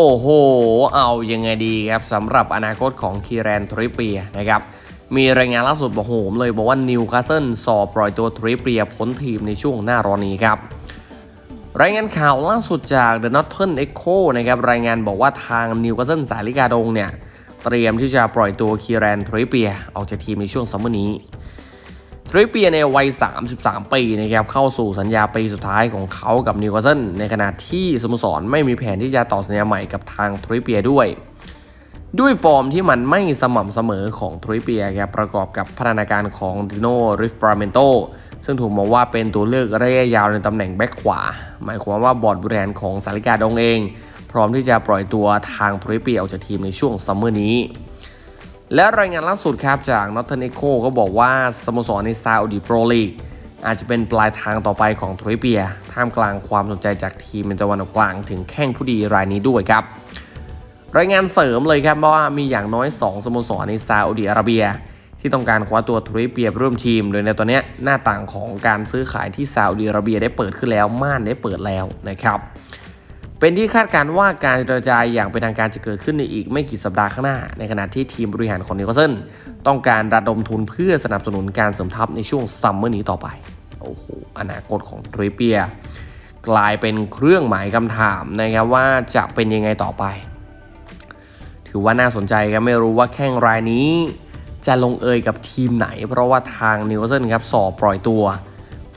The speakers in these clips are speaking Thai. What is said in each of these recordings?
โอ้โห เอายังไงดีครับสำหรับอนาคตของคีแรนทริปเปียนะครับ มีรายงานล่าสุดบอกโหมเลยบอกว่านิวคาสเซิลสอบปล่อยตัวทริปเปียพ้นทีมในช่วงหน้าร้อนนี้ครับ รายงานข่าวล่าสุดจาก The Northern Echo นะครับรายงานบอกว่าทางนิวคาสเซิลสาลิกาดงเนี่ย เตรียมที่จะปล่อยตัวคีแรนทริปเปียออกจากทีมในช่วงซัมเมอร์นี้ ทริปเปียในวัย 33 ปีนะครับเข้าสู่สัญญาปีสุดท้ายของเขากับนิวคาสเซิลในขณะที่สโมสรไม่มีแผนที่จะต่อสัญญาใหม่กับทางทริปเปียด้วย ด้วยฟอร์มที่มันไม่สม่ำเสมอของทริปเปียครับประกอบกับพัฒนาการของดิโนริฟราเมนโตซึ่งถูกมองว่าเป็นตัวเลือกระยะยาวในตำแหน่งแบ็คขวา หมายความว่าบอร์ดบริหารของสาริกาดองเอง พร้อมที่จะปล่อยตัวทางทริปเปียออกจากทีมในช่วงซัมเมอร์นี้ และรายงานล่าสุดครับจาก Northern Echo ก็บอกว่าสโมสรในซาอุดีโปรลีกอาจจะเป็นปลายทางต่อไปของทริเปีย ท่ามกลางความสนใจจากทีมในตะวันออกกลางถึงแข้งผู้ดีรายนี้ด้วยครับ รายงานเสริมเลยครับว่ามีอย่างน้อย 2 สโมสรในซาอุดีอาระเบีย ที่ต้องการคว้าตัวทริเปียร่วมทีม โดยในตอนนี้หน้าต่างของการซื้อขายที่ซาอุดีอาระเบียได้เปิดขึ้นแล้วม่านได้เปิดแล้วนะครับ เป็นที่คาดการว่าการเจรจายอย่างเป็นทางการจะเกิดขึ้นในอีกไม่กี่สัปดาห์ข้างหน้า ในขณะที่ทีมบริหารของนิวคาสเซิลต้องการระดมทุนเพื่อสนับสนุนการเสริมทัพในช่วงซัมเมอร์นี้ต่อไป โอ้โห อนาคตของทริปเปีย กลายเป็นเครื่องหมายคำถามนะครับว่าจะเป็นยังไงต่อไป ถือว่าน่าสนใจครับไม่รู้ว่าแข้งรายนี้ จะลงเอยกับทีมไหน เพราะว่าทางนิวคาสเซิลครับสอบปล่อยตัว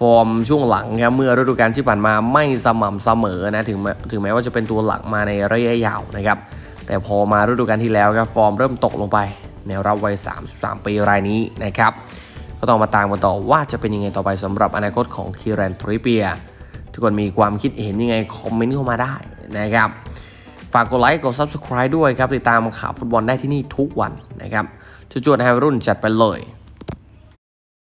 ฟอร์มช่วงหลังครับเมื่อฤดูกาลที่ผ่านมาไม่สม่ำเสมอนะถึงแม้ถึงแม้ว่าจะเป็นตัวหลักมาในระยะยาวนะครับแต่พอมาฤดูกาลที่แล้วครับฟอร์มเริ่มตกลงไปในรับวัย 33 ปีรายนี้นะครับก็ต้องมาตามกันต่อว่าจะเป็นยังไงต่อไปสำหรับอนาคตของคีแรนทริเปีย ทุกคนมีความคิดเห็นยังไง คอมเมนต์เข้ามาได้นะครับ ฝากกดไลค์กด Subscribe ด้วยครับ ติดตามข่าวฟุตบอลได้ที่นี่ทุกวันนะครับจุดๆให้รุ่นจัดไปเลย